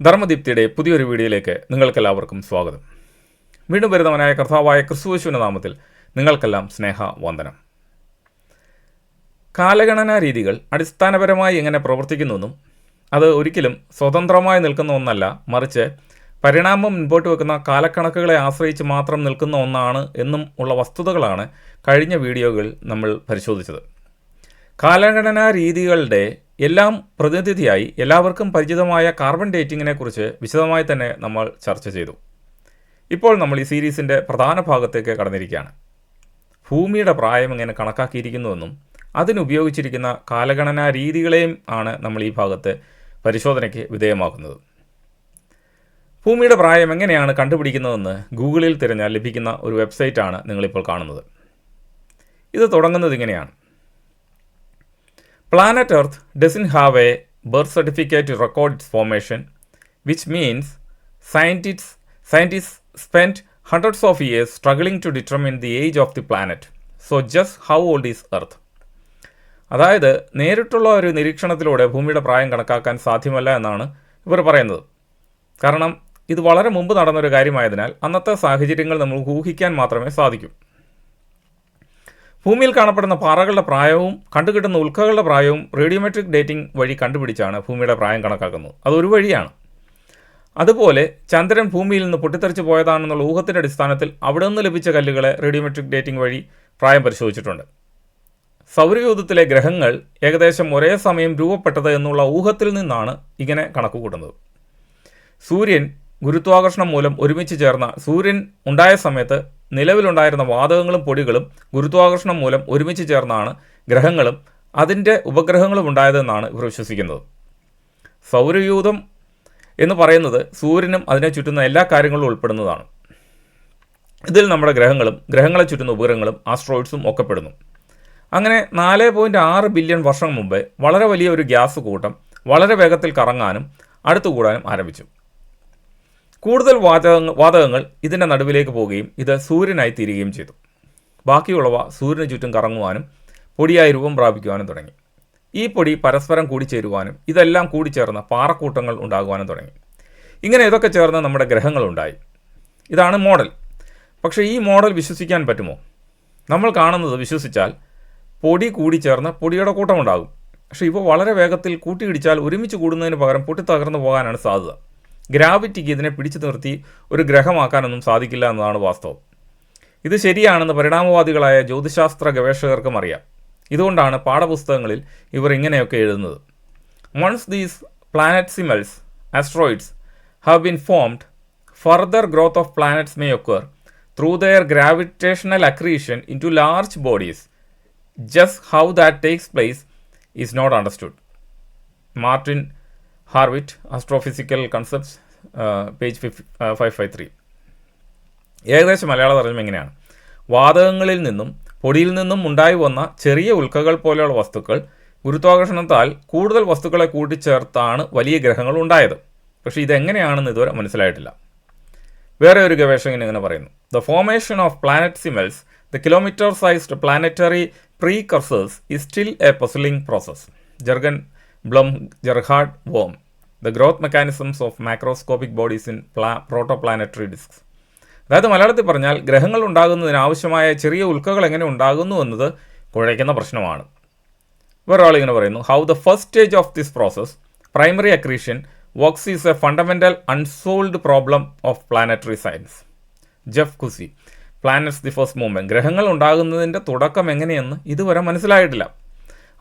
ധർമ്മദീപ്തിയുടെ പുതിയൊരു വീഡിയോയിലേക്ക് നിങ്ങൾക്കെല്ലാവർക്കും സ്വാഗതം. വീണ്ടും വരുന്നവനായ കർത്താവായ ക്രിസ്തുവേശുവിന്റെ നാമത്തിൽ നിങ്ങൾക്കെല്ലാം സ്നേഹ വന്ദനം കാലഗണനാ രീതികൾ അടിസ്ഥാനപരമായി എങ്ങനെ പ്രവർത്തിക്കുന്നുവെന്നും അത് ഒരിക്കലും സ്വതന്ത്രമായി നിൽക്കുന്ന ഒന്നല്ല മറിച്ച് പരിണാമം മുൻപോട്ട് വെക്കുന്ന കാലക്കണക്കുകളെ ആശ്രയിച്ച് മാത്രം നിൽക്കുന്ന ഒന്നാണ് എന്നും ഉള്ള വസ്തുതകളാണ് കഴിഞ്ഞ വീഡിയോകളിൽ നമ്മൾ പരിശോധിച്ചത്. കാലഗണനാ രീതികളുടെ എല്ലാം പ്രതിനിധിയായി എല്ലാവർക്കും പരിചിതമായ കാർബൺ ഡേറ്റിങ്ങിനെ കുറിച്ച് വിശദമായി തന്നെ നമ്മൾ ചർച്ച ചെയ്തു. ഇപ്പോൾ നമ്മൾ ഈ സീരീസിന്റെ പ്രധാന ഭാഗത്തേക്ക് കടന്നിരിക്കുകയാണ്. ഭൂമിയുടെ പ്രായം എങ്ങനെ കണക്കാക്കിയിരിക്കുന്നുവെന്നും അതിനുപയോഗിച്ചിരിക്കുന്ന കാലഗണനാ രീതികളെയും ആണ് നമ്മൾ ഈ ഭാഗത്ത് പരിശോധനയ്ക്ക് വിധേയമാക്കുന്നത്. ഭൂമിയുടെ പ്രായം എങ്ങനെയാണ് കണ്ടുപിടിക്കുന്നതെന്ന് ഗൂഗിളിൽ തിരഞ്ഞാൽ ലഭിക്കുന്ന ഒരു വെബ്സൈറ്റാണ് നിങ്ങളിപ്പോൾ കാണുന്നത്. ഇത് തുടങ്ങുന്നത് ഇങ്ങനെയാണ്. Planet Earth doesn't have a birth certificate to record its formation, which means scientists, scientists spent hundreds of years struggling to determine the age of the planet. So, just how old is Earth? അതായത് നേരിട്ടുള്ള ഒരു നിരീക്ഷണത്തിലൂടെ ഭൂമിയുടെ പ്രായം കണക്കാക്കാൻ സാധ്യമല്ല എന്നാണ് ഇവർ പറയുന്നത് കാരണം ഇത് വളരെ മുമ്പ് നടന്നൊരു കാര്യമായതിനാൽ അന്നത്തെ സാഹചര്യങ്ങൾ നമ്മൾ ഊഹിക്കാൻ മാത്രമേ സാധിക്കൂ ഭൂമിയിൽ കാണപ്പെടുന്ന പാറകളുടെ പ്രായവും കണ്ടുകിട്ടുന്ന ഉൽക്കകളുടെ പ്രായവും റേഡിയോമെട്രിക് ഡേറ്റിംഗ് വഴി കണ്ടുപിടിച്ചാണ് ഭൂമിയുടെ പ്രായം കണക്കാക്കുന്നത്. അതൊരു വഴിയാണ്. അതുപോലെ ചന്ദ്രൻ ഭൂമിയിൽ നിന്ന് പൊട്ടിത്തെറിച്ച് പോയതാണെന്നുള്ള ഊഹത്തിന്റെ അടിസ്ഥാനത്തിൽ അവിടെ നിന്ന് ലഭിച്ച കല്ലുകളെ റേഡിയോമെട്രിക് ഡേറ്റിംഗ് വഴി പ്രായം പരിശോധിച്ചിട്ടുണ്ട്. സൗരയൂഥത്തിലെ ഗ്രഹങ്ങൾ ഏകദേശം ഒരേ സമയം രൂപപ്പെട്ടത് എന്നുള്ള ഊഹത്തിൽ നിന്നാണ് ഇങ്ങനെ കണക്കുകൂട്ടുന്നത്. സൂര്യൻ ഗുരുത്വാകർഷണം മൂലം ഒരുമിച്ച് ചേർന്ന സൂര്യൻ ഉണ്ടായ സമയത്ത് നിലവിലുണ്ടായിരുന്ന വാതകങ്ങളും പൊടികളും ഗുരുത്വാകർഷണം മൂലം ഒരുമിച്ച് ചേർന്നാണ് ഗ്രഹങ്ങളും അതിന്റെ ഉപഗ്രഹങ്ങളും ഉണ്ടായതെന്നാണ് ഇവർ വിശ്വസിക്കുന്നത്. സൗരയൂഥം എന്ന് പറയുന്നത് സൂര്യനും അതിനെ ചുറ്റുന്ന എല്ലാ കാര്യങ്ങളും ഉൾപ്പെടുന്നതാണ്. ഇതിൽ നമ്മുടെ ഗ്രഹങ്ങളും ഗ്രഹങ്ങളെ ചുറ്റുന്ന ഉപഗ്രഹങ്ങളും ആസ്ട്രോയിഡ്സും ഒക്കെ പെടുന്നു. അങ്ങനെ നാല് പോയിന്റ് ആറ് ബില്യൺ വർഷം മുമ്പേ വളരെ വലിയ ഒരു ഗ്യാസ് കൂട്ടം വളരെ വേഗത്തിൽ കറങ്ങാനും അടുത്തുകൂടാനും ആരംഭിച്ചു. കൂടുതൽ വാതകങ്ങൾ വാതകങ്ങൾ ഇതിന്റെ നടുവിലേക്ക് പോവുകയും ഇത് സൂര്യനായി തീരുകയും ചെയ്തു. ബാക്കിയുള്ളവ സൂര്യന് ചുറ്റും കറങ്ങുവാനും പൊടിയായി രൂപം പ്രാപിക്കുവാനും തുടങ്ങി. ഈ പൊടി പരസ്പരം കൂടിച്ചേരുവാനും ഇതെല്ലാം കൂടിച്ചേർന്ന പാറക്കൂട്ടങ്ങൾ ഉണ്ടാകുവാനും തുടങ്ങി. ഇങ്ങനെ ഇതൊക്കെ ചേർന്ന് നമ്മുടെ ഗ്രഹങ്ങളുണ്ടായി. ഇതാണ് മോഡൽ. പക്ഷേ ഈ മോഡൽ വിശ്വസിക്കാൻ പറ്റുമോ? നമ്മൾ കാണുന്നത് വിശ്വസിച്ചാൽ പൊടി കൂടിച്ചേർന്ന് പൊടിയുടെ കൂട്ടമുണ്ടാകും. പക്ഷേ ഇവ വളരെ വേഗത്തിൽ കൂട്ടിയിടിച്ചാൽ ഒരുമിച്ച് കൂടുന്നതിന് പകരം പൊട്ടിത്തകർന്നു പോകാനാണ് സാധ്യത. ഗ്രാവിറ്റിക്ക് ഇതിനെ പിടിച്ചു നിർത്തി ഒരു ഗ്രഹമാക്കാനൊന്നും സാധിക്കില്ല എന്നതാണ് വാസ്തവം. ഇത് ശരിയാണെന്ന് പരിണാമവാദികളായ ജ്യോതിശാസ്ത്ര ഗവേഷകർക്കും അറിയാം. ഇതുകൊണ്ടാണ് പാഠപുസ്തകങ്ങളിൽ ഇവർ ഇങ്ങനെയൊക്കെ എഴുതുന്നത്. Once these planetesimals asteroids have been formed further growth of planets may occur through their gravitational accretion into large bodies just how that takes place is not understood Martin Harwit astrophysical concepts page five five three ഏകദേശം മലയാള തർജമ എങ്ങനെയാണ്? വാതകങ്ങളിൽ നിന്നും പൊടിയിൽ നിന്നും ഉണ്ടായി വന്ന ചെറിയ ഉൽക്കകൾ പോലെയുള്ള വസ്തുക്കൾ ഗുരുത്വാകർഷണത്താൽ കൂടുതൽ വസ്തുക്കളെ കൂട്ടിച്ചേർത്താണ് വലിയ ഗ്രഹങ്ങൾ ഉണ്ടായത്. പക്ഷേ ഇതെങ്ങനെയാണെന്ന് ഇതുവരെ മനസ്സിലായിട്ടില്ല. വേറെ ഒരു ഗവേഷകൻ ഇങ്ങനെ പറയുന്നു. The formation of planetesimals the kilometre sized planetary precursors is still a puzzling process Jurgen Blum Gerhard Wurm. The growth mechanisms of macroscopic bodies in പ്ലാ protoplanetary discs അതായത് മലയാളത്തിൽ പറഞ്ഞാൽ ഗ്രഹങ്ങൾ ഉണ്ടാകുന്നതിന് ആവശ്യമായ ചെറിയ ഉൽക്കകൾ എങ്ങനെ ഉണ്ടാകുന്നു എന്നത് കുഴയ്ക്കുന്ന പ്രശ്നമാണ്. വേറൊരാൾ ഇങ്ങനെ പറയുന്നു how the first stage of this process primary accretion works is a fundamental unsolved problem of planetary science Jeff Cuzzi planets the first movement ഗ്രഹങ്ങൾ ഉണ്ടാകുന്നതിന്റെ തുടക്കം എങ്ങനെയെന്ന് ഇതുവരെ മനസ്സിലായിട്ടില്ല.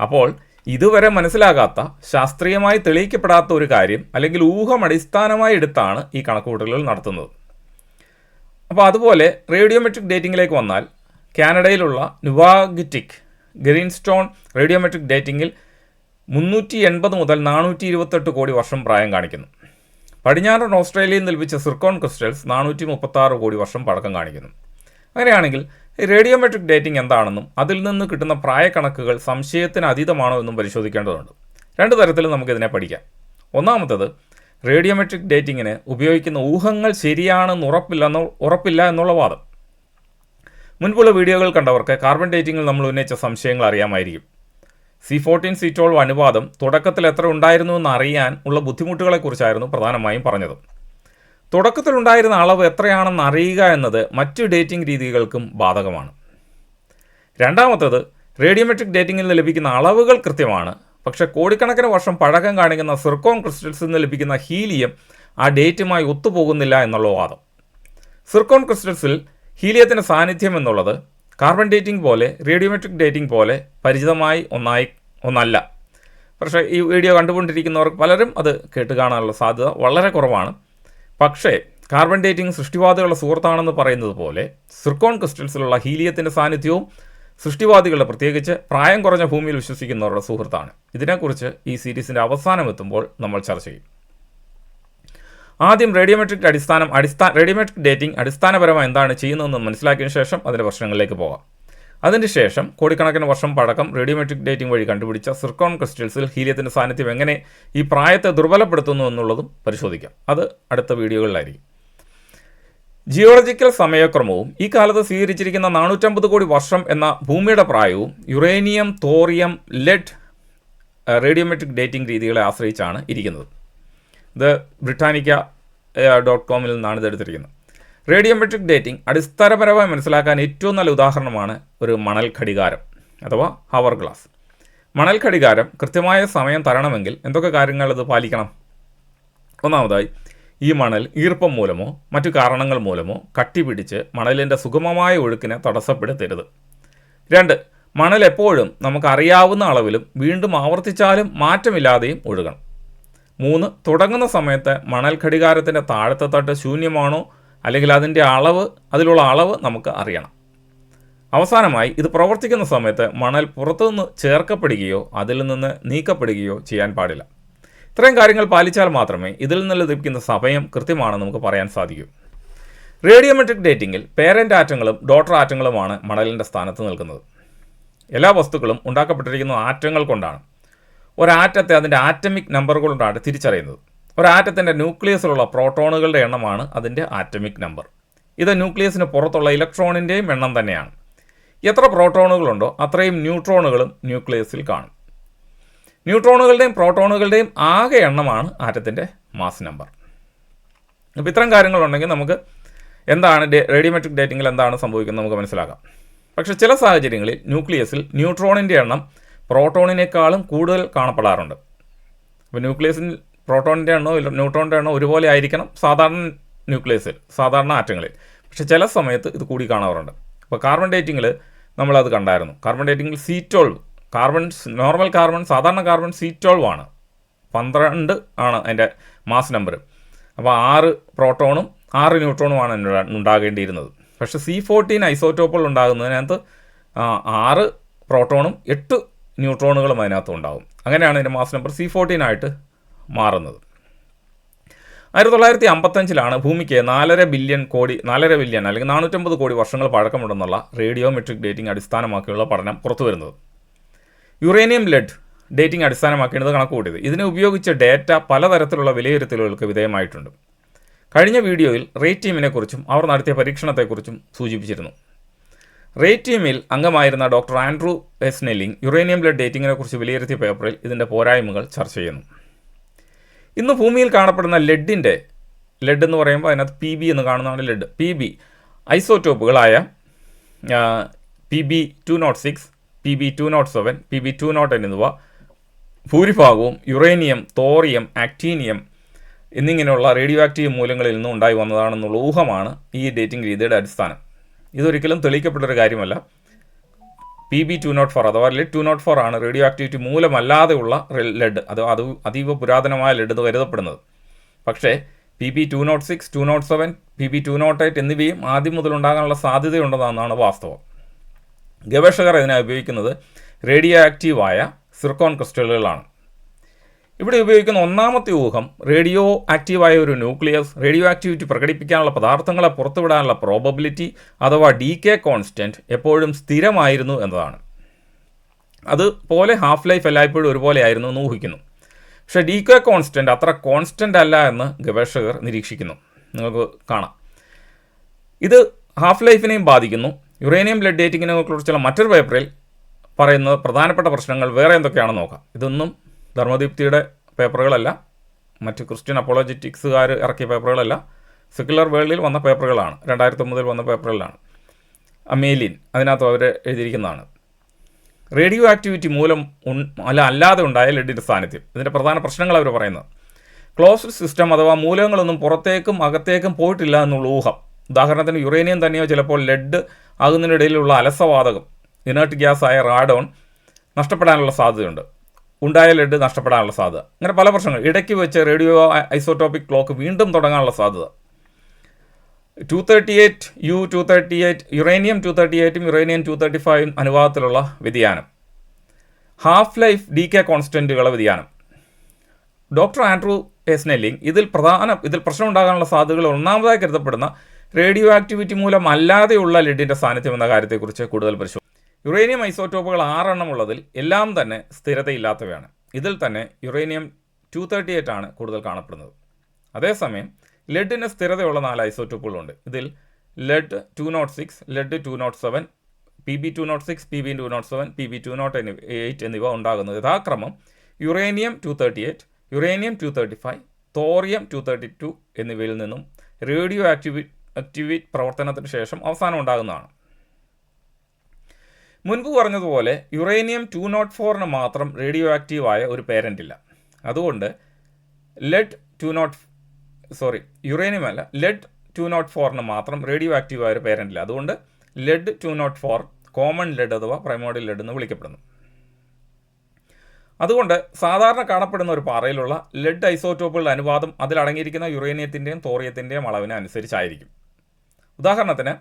അപ്പോൾ ഇതുവരെ മനസ്സിലാകാത്ത ശാസ്ത്രീയമായി തെളിയിക്കപ്പെടാത്ത ഒരു കാര്യം അല്ലെങ്കിൽ ഊഹം അടിസ്ഥാനമായി എടുത്താണ് ഈ കണക്കുകൂട്ടലുകൾ നടത്തുന്നത്. അപ്പോൾ അതുപോലെ റേഡിയോമെട്രിക് ഡേറ്റിംഗിലേക്ക് വന്നാൽ കാനഡയിലുള്ള നുവാഗിറ്റിക് ഗ്രീൻസ്റ്റോൺ റേഡിയോമെട്രിക് ഡേറ്റിംഗിൽ മുന്നൂറ്റി എൺപത് മുതൽ നാനൂറ്റി ഇരുപത്തെട്ട് കോടി വർഷം പ്രായം കാണിക്കുന്നു. പടിഞ്ഞാറൻ ഓസ്ട്രേലിയയിൽ നിൽപ്പിച്ച സിർക്കോൺ ക്രിസ്റ്റൽസ് നാനൂറ്റി മുപ്പത്താറ് കോടി വർഷം പഴക്കം കാണിക്കുന്നു. അങ്ങനെയാണെങ്കിൽ റേഡിയോമെട്രിക് ഡേറ്റിംഗ് എന്താണെന്നും അതിൽ നിന്ന് കിട്ടുന്ന പ്രായക്കണക്കുകൾ സംശയത്തിന് അതീതമാണോ എന്നും പരിശോധിക്കേണ്ടതുണ്ട്. രണ്ട് തരത്തിലും നമുക്കിതിനെ പഠിക്കാം. ഒന്നാമത്തത് റേഡിയോമെട്രിക് ഡേറ്റിങ്ങിന് ഉപയോഗിക്കുന്ന ഊഹങ്ങൾ ശരിയാണെന്ന് ഉറപ്പില്ലെന്നോ ഉറപ്പില്ല എന്നുള്ള വാദം. മുൻപുള്ള വീഡിയോകൾ കണ്ടവർക്ക് കാർബൺ ഡേറ്റിങ്ങിൽ നമ്മൾ ഉന്നയിച്ച സംശയങ്ങൾ അറിയാമായിരിക്കും. സി ഫോർട്ടീൻ സി ട്വൽവ് അനുപാതം തുടക്കത്തിൽ എത്ര ഉണ്ടായിരുന്നു എന്ന് അറിയാൻ ഉള്ള ബുദ്ധിമുട്ടുകളെക്കുറിച്ചായിരുന്നു പ്രധാനമായും പറഞ്ഞത്. തുടക്കത്തിലുണ്ടായിരുന്ന അളവ് എത്രയാണെന്ന് അറിയുക എന്നത് മറ്റു ഡേറ്റിംഗ് രീതികൾക്കും ബാധകമാണ്. രണ്ടാമത്തത് റേഡിയോമെട്രിക് ഡേറ്റിംഗിൽ നിന്ന് ലഭിക്കുന്ന അളവുകൾ കൃത്യമാണ്. പക്ഷേ കോടിക്കണക്കിന് വർഷം പഴക്കം കാണിക്കുന്ന സിർക്കോൺ ക്രിസ്റ്റൽസിൽ നിന്ന് ലഭിക്കുന്ന ഹീലിയം ആ ഡേറ്റുമായി ഒത്തുപോകുന്നില്ല എന്നുള്ള വാദം. സിർക്കോൺ ക്രിസ്റ്റൽസിൽ ഹീലിയത്തിന്റെ സാന്നിധ്യം എന്നുള്ളത് കാർബൺ ഡേറ്റിംഗ് പോലെ റേഡിയോമെട്രിക് ഡേറ്റിംഗ് പോലെ പരിചിതമായി ഒന്നായി ഒന്നല്ല. പക്ഷേ ഈ വീഡിയോ കണ്ടുകൊണ്ടിരിക്കുന്നവർക്ക് പലരും അത് കേട്ട് കാണാനുള്ള സാധ്യത വളരെ കുറവാണ്. പക്ഷേ കാർബൺ ഡേറ്റിംഗ് സൃഷ്ടിവാദികളുടെ സുഹൃത്താണെന്ന് പറയുന്നത് പോലെ സിർക്കോൺ ക്രിസ്റ്റൽസിലുള്ള ഹീലിയത്തിന്റെ സാന്നിധ്യവും സൃഷ്ടിവാദികളുടെ പ്രത്യേകിച്ച് പ്രായം കുറഞ്ഞ ഭൂമിയിൽ വിശ്വസിക്കുന്നവരുടെ സുഹൃത്താണ്. ഇതിനെക്കുറിച്ച് ഈ സീരീസിന്റെ അവസാനം എത്തുമ്പോൾ നമ്മൾ ചർച്ച ചെയ്യും. ആദ്യം റേഡിയോമെട്രിക് അടിസ്ഥാനം അടിസ്ഥാന റേഡിയോമെട്രിക് ഡേറ്റിംഗ് അടിസ്ഥാനപരമായി എന്താണ് ചെയ്യുന്നതെന്ന് മനസ്സിലാക്കിയതിനു ശേഷം അതിന്റെ പ്രശ്നങ്ങളിലേക്ക് പോകാം. അതിന് ശേഷം കോടിക്കണക്കിന് വർഷം പഴക്കം റേഡിയോമെട്രിക് ഡേറ്റിംഗ് വഴി കണ്ടുപിടിച്ച സിർക്കോൺ ക്രിസ്റ്റൽസിൽ ഹീലിയത്തിന്റെ സാന്നിധ്യം എങ്ങനെ ഈ പ്രായത്തെ ദുർബലപ്പെടുത്തുന്നു എന്നുള്ളതും പരിശോധിക്കാം. അത് അടുത്ത വീഡിയോകളിലായിരിക്കും. ജിയോളജിക്കൽ സമയക്രമവും ഈ കാലത്ത് സ്വീകരിച്ചിരിക്കുന്ന നാനൂറ്റമ്പത് കോടി വർഷം എന്ന ഭൂമിയുടെ പ്രായവും uranium thorium lead radiometric dating രീതികളെ ആശ്രയിച്ചാണ് ഇരിക്കുന്നത്. ഇത് ബ്രിട്ടാനിക്ക ഡോട്ട് കോമിൽ നിന്നാണ് ഇത് എടുത്തിരിക്കുന്നത്. റേഡിയോമെട്രിക് ഡേറ്റിംഗ് അടിസ്ഥാനപരമായി മനസ്സിലാക്കാൻ ഏറ്റവും നല്ല ഉദാഹരണമാണ് ഒരു മണൽ ഘടികാരം അഥവാ ഹവർ ഗ്ലാസ് മണൽ ഘടികാരം കൃത്യമായ സമയം തരണമെങ്കിൽ എന്തൊക്കെ കാര്യങ്ങൾ അത് പാലിക്കണം? ഒന്നാമതായി ഈ മണൽ ഈർപ്പം മൂലമോ മറ്റു കാരണങ്ങൾ മൂലമോ കട്ടിപിടിച്ച് മണലിന്റെ സുഗമമായ ഒഴുക്കിനെ തടസ്സപ്പെടുത്തരുത്. രണ്ട് മണൽ എപ്പോഴും നമുക്കറിയാവുന്ന അളവിലും വീണ്ടും ആവർത്തിച്ചാലും മാറ്റമില്ലാതെയും ഒഴുകണം. മൂന്ന് തുടങ്ങുന്ന സമയത്ത് മണൽ ഘടികാരത്തിന്റെ താഴത്തെ തട്ട് ശൂന്യമാണോ അല്ലെങ്കിൽ അതിന്റെ അളവ് അതിലുള്ള അളവ് നമുക്ക് അറിയണം. അവസാനമായി ഇത് പ്രവർത്തിക്കുന്ന സമയത്ത് മണൽ പുറത്തുനിന്ന് ചേർക്കപ്പെടുകയോ അതിൽ നിന്ന് നീക്കപ്പെടുകയോ ചെയ്യാൻ പാടില്ല. ഇത്രയും കാര്യങ്ങൾ പാലിച്ചാൽ മാത്രമേ ഇതിൽ നിന്ന് ലഭിക്കുന്ന സമയം കൃത്യമാണെന്ന് നമുക്ക് പറയാൻ സാധിക്കൂ. റേഡിയോമെട്രിക് ഡേറ്റിംഗിൽ പേരന്റ് ആറ്റങ്ങളും ഡോട്ടർ ആറ്റങ്ങളുമാണ് മണലിന്റെ സ്ഥാനത്ത് നിൽക്കുന്നത്. എല്ലാ വസ്തുക്കളും ഉണ്ടാക്കപ്പെട്ടിരിക്കുന്ന ആറ്റങ്ങൾ കൊണ്ടാണ്. ഒരാറ്റത്തെ അതിന്റെ ആറ്റമിക് നമ്പർ കൊണ്ടാണ് തിരിച്ചറിയുന്നത്. ഒരാറ്റത്തിന്റെ ന്യൂക്ലിയസിലുള്ള പ്രോട്ടോണുകളുടെ എണ്ണമാണ് അതിന്റെ ആറ്റമിക് നമ്പർ. ഇത് ന്യൂക്ലിയസിന് പുറത്തുള്ള ഇലക്ട്രോണിന്റെയും എണ്ണം തന്നെയാണ്. എത്ര പ്രോട്ടോണുകളുണ്ടോ അത്രയും ന്യൂട്രോണുകളും ന്യൂക്ലിയസിൽ കാണും. ന്യൂട്രോണുകളുടെയും പ്രോട്ടോണുകളുടെയും ആകെ എണ്ണമാണ് ആറ്റത്തിന്റെ മാസ് നമ്പർ. അപ്പോൾ ഇത്തരം കാര്യങ്ങളുണ്ടെങ്കിൽ നമുക്ക് എന്താണ് റേഡിയോമെട്രിക് ഡേറ്റിങ്ങിൽ എന്താണ് സംഭവിക്കുന്നത് നമുക്ക് മനസ്സിലാക്കാം. പക്ഷേ ചില സാഹചര്യങ്ങളിൽ ന്യൂക്ലിയസിൽ ന്യൂട്രോണിന്റെ എണ്ണം പ്രോട്ടോണിനേക്കാളും കൂടുതൽ കാണപ്പെടാറുണ്ട്. അപ്പോൾ ന്യൂക്ലിയസിൽ പ്രോട്ടോണിന്റെ എണ്ണോ ന്യൂട്രോണിന്റെ എണ്ണോ ഒരുപോലെ ആയിരിക്കണം സാധാരണ ന്യൂക്ലിയസിൽ സാധാരണ ആറ്റങ്ങളിൽ. പക്ഷേ ചില സമയത്ത് ഇത് കൂടി കാണാറുണ്ട്. അപ്പോൾ കാർബൺ ഡേറ്റിങ്ങിൽ നമ്മളത് കണ്ടായിരുന്നു. Carbon ഡേറ്റിങ്ങിൽ C twelve carbon normal carbon സാധാരണ കാർബൺ സി ട്വൽവ് ആണ്. പന്ത്രണ്ട് ആണ് അതിന്റെ മാസ് നമ്പർ അപ്പോൾ ആറ് പ്രോട്ടോണും ആറ് ന്യൂട്രോണുമാണ് ഉണ്ടാകേണ്ടിയിരുന്നത്. പക്ഷേ സി ഫോർട്ടീൻ ഐസോറ്റോപ്പുകൾ ഉണ്ടാകുന്നതിനകത്ത് ആറ് പ്രോട്ടോണും എട്ട് ന്യൂട്രോണുകളും അതിനകത്ത് ഉണ്ടാകും അങ്ങനെയാണ് ഇതിന്റെ മാസ് നമ്പർ സി ഫോർട്ടീൻ ആയിട്ട് മാറുന്നത്. ആയിരത്തി തൊള്ളായിരത്തി അമ്പത്തഞ്ചിലാണ് ഭൂമിക്ക് നാലര ബില്യൺ കോടി നാലര ബില്യൺ അല്ലെങ്കിൽ നാനൂറ്റമ്പത് കോടി വർഷങ്ങൾ പഴക്കമുണ്ടെന്നുള്ള റേഡിയോമെട്രിക് ഡേറ്റിംഗ് അടിസ്ഥാനമാക്കിയുള്ള പഠനം പുറത്തു വരുന്നത് യുറേനിയം ലെഡ് ഡേറ്റിംഗ് അടിസ്ഥാനമാക്കിയത് കണക്ക് കൂട്ടിയത് ഇതിനെ ഉപയോഗിച്ച ഡേറ്റ പലതരത്തിലുള്ള വിലയിരുത്തലുകൾക്ക് വിധേയമായിട്ടുണ്ട്. കഴിഞ്ഞ വീഡിയോയിൽ റേറ്റ് ടീമിനെക്കുറിച്ചും അവർ നടത്തിയ പരീക്ഷണത്തെക്കുറിച്ചും സൂചിപ്പിച്ചിരുന്നു. റേറ്റ് ടീമിൽ അംഗമായിരുന്ന doctor Andrew S Snelling uranium blood ഡേറ്റിങ്ങിനെക്കുറിച്ച് വിലയിരുത്തിയ പേപ്പറിൽ ഇതിന്റെ പോരായ്മകൾ ചർച്ച ചെയ്യുന്നു. ഇന്ന് ഭൂമിയിൽ കാണപ്പെടുന്ന ലെഡിന്റെ ലെഡ് എന്ന് പറയുമ്പോൾ അതിനകത്ത് പി ബി എന്ന് കാണുന്നതാണ് lead. P B ഐസോടോപ്പുകളായ P B two nought six P B two nought seven P B two nought എന്നിവ ഭൂരിഭാഗവും യുറേനിയം തോറിയം ആക്ടീനിയം എന്നിങ്ങനെയുള്ള റേഡിയോ ആക്റ്റീവ് മൂലങ്ങളിൽ നിന്നും ഉണ്ടായി വന്നതാണെന്നുള്ള ഊഹമാണ് ഈ ഡേറ്റിംഗ് രീതിയുടെ അടിസ്ഥാനം. ഇതൊരിക്കലും തെളിയിക്കപ്പെട്ടൊരു കാര്യമല്ല. P B two nought four അഥവാ ലെഡ് ടു നോട്ട് ഫോർ ആണ് റേഡിയോ ആക്ടിവിറ്റി മൂലമല്ലാതെയുള്ള ലെഡ്. അത് അത് അതീവ പുരാതനമായ ലെഡ് എന്ന് കരുതപ്പെടുന്നത്. പക്ഷേ P B two nought six two nought seven P B two nought eight എന്നിവയും ആദ്യം മുതൽ ഉണ്ടാകാനുള്ള സാധ്യതയുണ്ടെന്നാണ് വാസ്തവം. ഗവേഷകർ ഇതിനായി ഉപയോഗിക്കുന്നത് റേഡിയോ ആക്റ്റീവായ സിർക്കോൺ ക്രിസ്റ്റലുകളാണ്. ഇവിടെ ഉപയോഗിക്കുന്ന ഒന്നാമത്തെ ഊഹം റേഡിയോ ആക്റ്റീവായ ഒരു ന്യൂക്ലിയസ് റേഡിയോ ആക്ടിവിറ്റി പ്രകടിപ്പിക്കാനുള്ള പദാർത്ഥങ്ങളെ പുറത്തുവിടാനുള്ള പ്രോബബിലിറ്റി അഥവാ ഡി കെ കോൺസ്റ്റന്റ് എപ്പോഴും സ്ഥിരമായിരുന്നു എന്നതാണ്. അതുപോലെ ഹാഫ് ലൈഫ് എല്ലായ്പ്പോഴും ഒരുപോലെ ആയിരുന്നു എന്ന് ഊഹിക്കുന്നു. പക്ഷേ ഡി കെ കോൺസ്റ്റന്റ് അത്ര കോൺസ്റ്റന്റ് അല്ല എന്ന് ഗവേഷകർ നിരീക്ഷിക്കുന്നു. നിങ്ങൾക്ക് കാണാം. ഇത് ഹാഫ് ലൈഫിനെയും ബാധിക്കുന്നു. യുറേനിയം ബ്ലഡ് ഡേറ്റിങ്ങിനെ കുറിച്ചുള്ള മറ്റൊരു പേപ്പറിൽ പറയുന്ന പ്രധാനപ്പെട്ട പ്രശ്നങ്ങൾ വേറെ എന്തൊക്കെയാണെന്ന് നോക്കാം. ഇതൊന്നും ധർമ്മദീപ്തിയുടെ പേപ്പറുകളല്ല മറ്റ് ക്രിസ്ത്യൻ അപ്പോളജറ്റിക്സുകാർ ഇറക്കിയ പേപ്പറുകളല്ല സെക്യുലർ വേൾഡിൽ വന്ന പേപ്പറുകളാണ് രണ്ടായിരത്തി ഒമ്പതിൽ വന്ന പേപ്പറുകളാണ്. അമേലിൻ അതിനകത്ത് അവർ എഴുതിയിരിക്കുന്നതാണ്. റേഡിയോ ആക്ടിവിറ്റി മൂലം അല്ല അല്ലാതെ ഉണ്ടായ ലെഡിന്റെ സാന്നിധ്യം. ഇതിന്റെ പ്രധാന പ്രശ്നങ്ങൾ അവർ പറയുന്നത്. ക്ലോസ്ഡ് സിസ്റ്റം അഥവാ മൂലകങ്ങളൊന്നും പുറത്തേക്കും അകത്തേക്കും പോയിട്ടില്ല എന്നുള്ള ഊഹം. ഉദാഹരണത്തിന് യുറേനിയം തന്നെയോ ചിലപ്പോൾ ലെഡ് ആകുന്നതിനിടയിലുള്ള അലസവാതകം ഇനേർട്ട് ഗ്യാസായ റാഡോൺ നഷ്ടപ്പെടാനുള്ള സാധ്യതയുണ്ട്. ഉണ്ടായ ലെഡ് നഷ്ടപ്പെടാനുള്ള സാധ്യത? അങ്ങനെ പല പ്രശ്നങ്ങൾ. ഇടയ്ക്ക് വെച്ച് റേഡിയോ ഐസോട്ടോപ്പിക് ക്ലോക്ക് വീണ്ടും തുടങ്ങാനുള്ള സാധ്യത. Two thirty eight U two thirty eight uranium two thirty എയ്റ്റും uranium two thirty ഫൈവും അനുപാതത്തിലുള്ള വ്യതിയാനം. ഹാഫ് ലൈഫ് ഡി കെ കോൺസ്റ്റന്റുകളുടെ വ്യതിയാനം. ഡോക്ടർ ആൻഡ്രൂ എസ്നെല്ലിംഗ് ഇതിൽ പ്രധാന ഇതിൽ പ്രശ്നം ഉണ്ടാകാനുള്ള സാധ്യതകൾ ഒന്നാമതായി കരുതപ്പെടുന്ന റേഡിയോ ആക്ടിവിറ്റി മൂലം അല്ലാതെയുള്ള ലെഡിന്റെ സാന്നിധ്യം എന്ന കാര്യത്തെക്കുറിച്ച് കൂടുതൽ പരിശോധിക്കും യുറേനിയം ഐസോട്ടോപ്പുകൾ ആറെണ്ണം ഉള്ളതിൽ എല്ലാം തന്നെ സ്ഥിരതയില്ലാത്തവയാണ്. ഇതിൽ തന്നെ യുറേനിയം ടു തേർട്ടി എയ്റ്റ് ആണ് കൂടുതൽ കാണപ്പെടുന്നത്. അതേസമയം ലെഡിന് സ്ഥിരതയുള്ള നാല് ഐസോട്ടോപ്പുകളുണ്ട് ഇതിൽ lead two nought six lead two nought seven P B two nought six P B two nought seven P B two nought eight എന്നിവ ഉണ്ടാകുന്നത്. യഥാക്രമം uranium two thirty eight uranium two thirty five thorium two thirty two എന്നിവയിൽ നിന്നും radio ആക്ടിവി ആക്ടിവിറ്റ് പ്രവർത്തനത്തിന് ശേഷം അവസാനം ഉണ്ടാകുന്നതാണ്. മുൻപ് പറഞ്ഞതുപോലെ യുറേനിയം ടു നോട്ട് ഫോറിന് മാത്രം റേഡിയോ ആക്റ്റീവായ ഒരു പേരന്റ് ഇല്ല അതുകൊണ്ട് lead two nought sorry uranium അല്ല ലെഡ് ടു നോട്ട് ഫോറിന് മാത്രം റേഡിയോ ആക്റ്റീവായ ഒരു പേരന്റ് ഇല്ല അതുകൊണ്ട് lead two nought four common lead അഥവാ പ്രൈമോഡിയൽ ലെഡ് എന്ന് വിളിക്കപ്പെടുന്നു. അതുകൊണ്ട് സാധാരണ കാണപ്പെടുന്ന ഒരു പാറയിലുള്ള ലെഡ് ഐസോട്ടോപ്പുകളുടെ അനുപാതം അതിലടങ്ങിയിരിക്കുന്ന യുറേനിയത്തിന്റെയും തോറിയത്തിന്റെയും അളവിന് അനുസരിച്ചായിരിക്കും ഉദാഹരണത്തിന്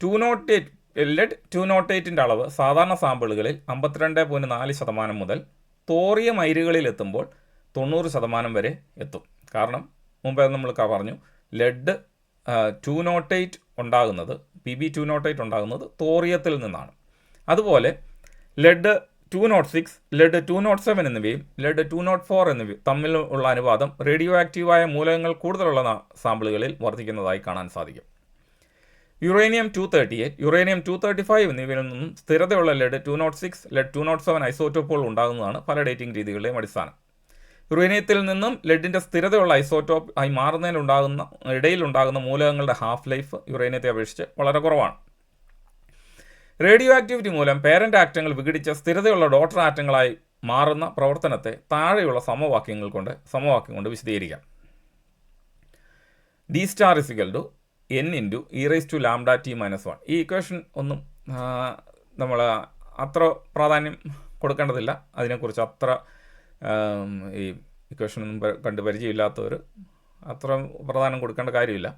two nought eight lead two nought എയ്റ്റിന്റെ അളവ് സാധാരണ സാമ്പിളുകളിൽ അമ്പത്തിരണ്ട് പോയിന്റ് നാല് ശതമാനം മുതൽ തോറിയം അയിരുകളിൽ എത്തുമ്പോൾ തൊണ്ണൂറ് ശതമാനം വരെ എത്തും. കാരണം മുമ്പേ നമ്മൾ പറഞ്ഞു ലെഡ് ടു നോട്ട് എയ്റ്റ് ഉണ്ടാകുന്നത് P B two nought eight ഉണ്ടാകുന്നത് തോറിയത്തിൽ നിന്നാണ്. അതുപോലെ lead two nought six lead two nought seven എന്നിവയും ലെഡ് ടു നോട്ട് ഫോർ എന്നിവയും തമ്മിലുള്ള അനുപാതം റേഡിയോ ആക്റ്റീവായ മൂലകങ്ങൾ കൂടുതലുള്ള സാമ്പിളുകളിൽ വർദ്ധിക്കുന്നതായി കാണാൻ സാധിക്കും. Uranium two thirty eight uranium two thirty five എന്നിവയിൽ നിന്നും സ്ഥിരതയുള്ള lead two nought six lead two nought seven ഐസോറ്റോപ്പുകൾ ഉണ്ടാകുന്നതാണ് പല ഡേറ്റിംഗ് രീതികളുടെയും അടിസ്ഥാനം. യുറേനിയത്തിൽ നിന്നും ലെഡിന്റെ സ്ഥിരതയുള്ള ഐസോറ്റോപ്പ് ആയി മാറുന്നതിലുണ്ടാകുന്ന ഇടയിലുണ്ടാകുന്ന മൂലകങ്ങളുടെ ഹാഫ് ലൈഫ് യുറേനിയത്തെ അപേക്ഷിച്ച് വളരെ കുറവാണ്. റേഡിയോ ആക്ടിവിറ്റി മൂലം പേരന്റ് ആറ്റങ്ങൾ വിഘടിച്ച സ്ഥിരതയുള്ള ഡോട്ടർ ആറ്റങ്ങളായി മാറുന്ന പ്രവർത്തനത്തെ താഴെയുള്ള സമവാക്യങ്ങൾ കൊണ്ട് സമവാക്യം കൊണ്ട് വിശദീകരിക്കാം. D star is equal to N into E raise to lambda T minus one ഈ ഇക്വേഷൻ ഒന്നും നമ്മൾ അത്ര പ്രാധാന്യം കൊടുക്കേണ്ടതില്ല. അതിനെക്കുറിച്ച് അത്ര ഈ ഇക്വേഷനൊന്നും കണ്ട് പരിചയമില്ലാത്തവർ അത്ര പ്രാധാന്യം കൊടുക്കേണ്ട കാര്യമില്ല.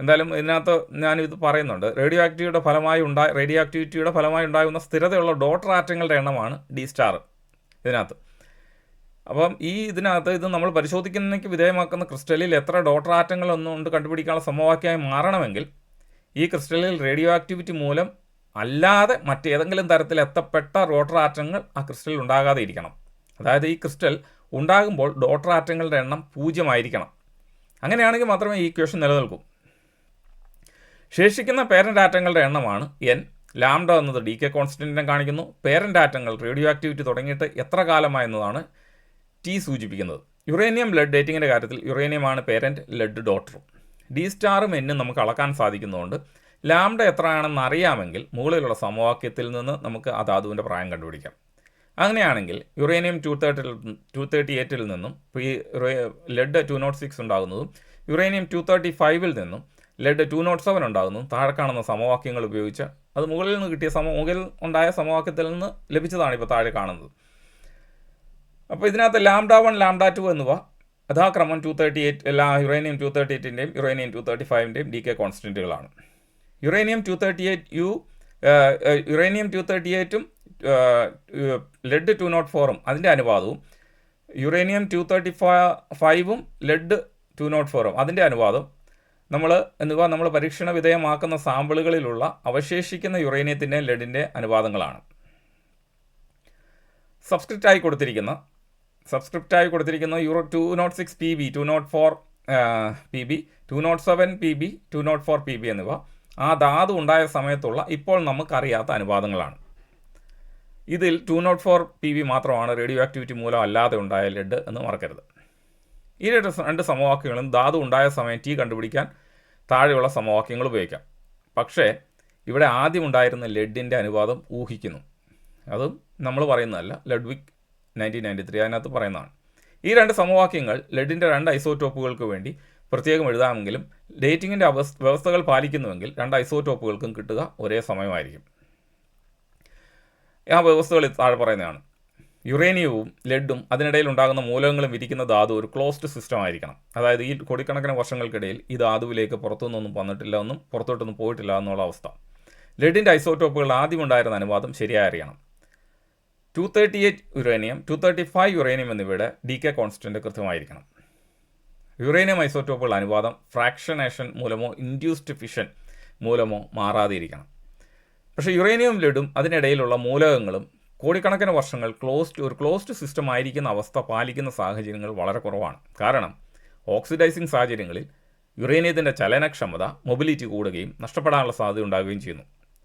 എന്തായാലും ഇതിനകത്ത് ഞാനിത് പറയുന്നുണ്ട്. റേഡിയോ ആക്ടിവിറ്റിയുടെ ഫലമായി ഉണ്ടായ റേഡിയോ ആക്ടിവിറ്റിയുടെ ഫലമായി ഉണ്ടാകുന്ന സ്ഥിരതയുള്ള ഡോട്ടർ ആറ്റങ്ങളുടെ എണ്ണമാണ് ഡി സ്റ്റാർ ഇതിനകത്ത് അപ്പം ഈ ഇതിനകത്ത് ഇത് നമ്മൾ പരിശോധിക്കുന്നതിനേക്ക് വിധേയമാക്കുന്ന ക്രിസ്റ്റലിൽ എത്ര ഡോട്ടർ ആറ്റങ്ങൾ ഒന്നുകൊണ്ട് കണ്ടുപിടിക്കാനുള്ള സമവാക്യമായി മാറണമെങ്കിൽ ഈ ക്രിസ്റ്റലിൽ റേഡിയോ ആക്ടിവിറ്റി മൂലം അല്ലാതെ മറ്റേതെങ്കിലും തരത്തിൽ എത്തപ്പെട്ട ഡോട്ടർ ആറ്റങ്ങൾ ആ ക്രിസ്റ്റലിൽ ഉണ്ടാകാതെ ഇരിക്കണം. അതായത് ഈ ക്രിസ്റ്റൽ ഉണ്ടാകുമ്പോൾ ഡോട്ടർ ആറ്റങ്ങളുടെ എണ്ണം പൂജ്യമായിരിക്കണം. അങ്ങനെയാണെങ്കിൽ മാത്രമേ ഈ ഇക്വേഷൻ നിലനിൽക്കൂ. ശേഷിക്കുന്ന പേരന്റ് ആറ്റങ്ങളുടെ എണ്ണമാണ് എൻ ലാംഡ എന്നത് ഡി കെ കോൺസ്റ്റന്റിനെ കാണിക്കുന്നു. പേരന്റ് ആറ്റങ്ങൾ റേഡിയോ ആക്ടിവിറ്റി തുടങ്ങിയിട്ട് എത്ര കാലമായെന്നതാണ് ടി സൂചിപ്പിക്കുന്നത്. യുറേനിയം ലെഡ് ഡേറ്റിങ്ങിന്റെ കാര്യത്തിൽ യുറേനിയമാണ് പേരന്റ് ലെഡ് ഡോട്ടറും ഡി സ്റ്റാറും എന്നും നമുക്ക് അളക്കാൻ സാധിക്കുന്നതുകൊണ്ട് ലാംഡ എത്രയാണെന്ന് അറിയാമെങ്കിൽ മുകളിലുള്ള സമവാക്യത്തിൽ നിന്ന് നമുക്ക് ആ ധാതുവിന്റെ പ്രായം കണ്ടുപിടിക്കാം. അങ്ങനെയാണെങ്കിൽ യുറേനിയം ടു തേർട്ടിൽ ടു തേർട്ടി എയ്റ്റിൽ നിന്നും ലെഡ് ടു നോട്ട് സിക്സ് ഉണ്ടാകുന്നതും യുറേനിയം ടു തേർട്ടി ഫൈവിൽ നിന്നും ലെഡ് ടു നോട്ട് സെവൻ ഉണ്ടാകുന്നു താഴെ കാണുന്ന സമവാക്യങ്ങൾ ഉപയോഗിച്ച് അത് മുകളിൽ നിന്ന് കിട്ടിയ സമ മുകളിൽ ഉണ്ടായ സമവാക്യത്തിൽ നിന്ന് ലഭിച്ചതാണ് ഇപ്പോൾ താഴെ കാണുന്നത്. അപ്പോൾ ഇതിനകത്ത് ലാംഡ വൺ ലാംഡ ടു എന്നിവ യഥാക്രമം ടു തേർട്ടി എയ്റ്റ് എല്ലാ യുറേനിയം ടു തേർട്ടി എയ്റ്റിന്റെയും യുറേനിയം ടു തേർട്ടി ഫൈവിന്റെയും decay കോൺസ്റ്റന്റുകളാണ് uranium two thirty eight U uranium two thirty എയ്റ്റും lead two nought ഫോറും അതിന്റെ അനുപാതവും യുറേനിയം ടു തേർട്ടി ഫൈവും ലെഡ് ടു നോട്ട് ഫോറും അതിന്റെ അനുപാതം നമ്മൾ എന്നിവ നമ്മൾ പരീക്ഷണ വിധേയമാക്കുന്ന സാമ്പിളുകളിലുള്ള അവശേഷിക്കുന്ന യുറേനിയത്തിന്റെ ലെഡിന്റെ അനുപാതങ്ങളാണ് സബ്സ്ക്രിപ്റ്റായി കൊടുത്തിരിക്കുന്ന സബ്സ്ക്രിപ്റ്റായി കൊടുത്തിരിക്കുന്ന. Euro two nought six P B two nought four P B two nought seven P B two nought four P B എന്നിവ. ആ ധാതു ഉണ്ടായ സമയത്തുള്ള ഇപ്പോൾ നമുക്കറിയാത്ത അനുപാതങ്ങളാണ് ഇതിൽ two nought four P B മാത്രമാണ് റേഡിയോ ആക്ടിവിറ്റി മൂലം അല്ലാതെ ഉണ്ടായ ലെഡ് എന്ന് മറക്കരുത്. ഈ രണ്ട് രണ്ട് സമവാക്യങ്ങളും ധാതു ഉണ്ടായ സമയം ടി കണ്ടുപിടിക്കാൻ താഴെയുള്ള സമവാക്യങ്ങൾ ഉപയോഗിക്കാം. പക്ഷേ ഇവിടെ ആദ്യം ഉണ്ടായിരുന്ന ലെഡിന്റെ അനുപാതം ഊഹിക്കുന്നു. അതും നമ്മൾ പറയുന്നതല്ല ലെഡ്വിക് നയന്റീൻ നയന്റി ത്രീ അതിനകത്ത് പറയുന്നതാണ്. ഈ രണ്ട് സമവാക്യങ്ങൾ ലെഡിന്റെ രണ്ട് ഐസോടോപ്പുകൾക്ക് വേണ്ടി പ്രത്യേകം എഴുതാമെങ്കിലും ഡേറ്റിങ്ങിന്റെ അവസ് വ്യവസ്ഥകൾ പാലിക്കുന്നുവെങ്കിൽ രണ്ട് ഐസോടോപ്പുകൾക്കും കിട്ടുക ഒരേ സമയമായിരിക്കും. ആ വ്യവസ്ഥകൾ താഴെ പറയുന്നതാണ്. യുറേനിയവും ലെഡും അതിനിടയിൽ ഉണ്ടാകുന്ന മൂലകങ്ങളും വിരിക്കുന്ന ധാതു ഒരു ക്ലോസ്ഡ് സിസ്റ്റം ആയിരിക്കണം. അതായത് ഈ കോടിക്കണക്കിന് വർഷങ്ങൾക്കിടയിൽ ഈ ധാതുവിലേക്ക് പുറത്തുനിന്നൊന്നും വന്നിട്ടില്ല എന്നും പുറത്തോട്ടൊന്നും പോയിട്ടില്ല എന്നുള്ള അവസ്ഥ. ലെഡിന്റെ ഐസോടോപ്പുകൾ ആദ്യം ഉണ്ടായിരുന്ന അനുവാദം ശരിയായി അറിയണം. Two thirty eight uranium two thirty five uranium എന്നിവയുടെ ഡി കെ കോൺസ്റ്റന്റ് കൃത്യമായിരിക്കണം. യുറേനിയം ഐസോട്ടോപ്പുകൾ അനുവാദം ഫ്രാക്ഷനേഷൻ മൂലമോ ഇൻഡ്യൂസ്ഡ് ഫിഷൻ മൂലമോ മാറാതിരിക്കണം. പക്ഷേ യുറേനിയം ലഡും അതിനിടയിലുള്ള മൂലകങ്ങളും കോടിക്കണക്കിന് വർഷങ്ങൾ ക്ലോസ്ഡ് ഒരു ക്ലോസ്ഡ് സിസ്റ്റം ആയിരിക്കുന്ന അവസ്ഥ പാലിക്കുന്ന സാഹചര്യങ്ങൾ വളരെ കുറവാണ്. കാരണം ഓക്സിഡൈസിങ് സാഹചര്യങ്ങളിൽ യുറേനിയത്തിന്റെ ചലനക്ഷമത മൊബിലിറ്റി കൂടുകയും നഷ്ടപ്പെടാനുള്ള സാധ്യത ഉണ്ടാകുകയും ചെയ്യുന്നു.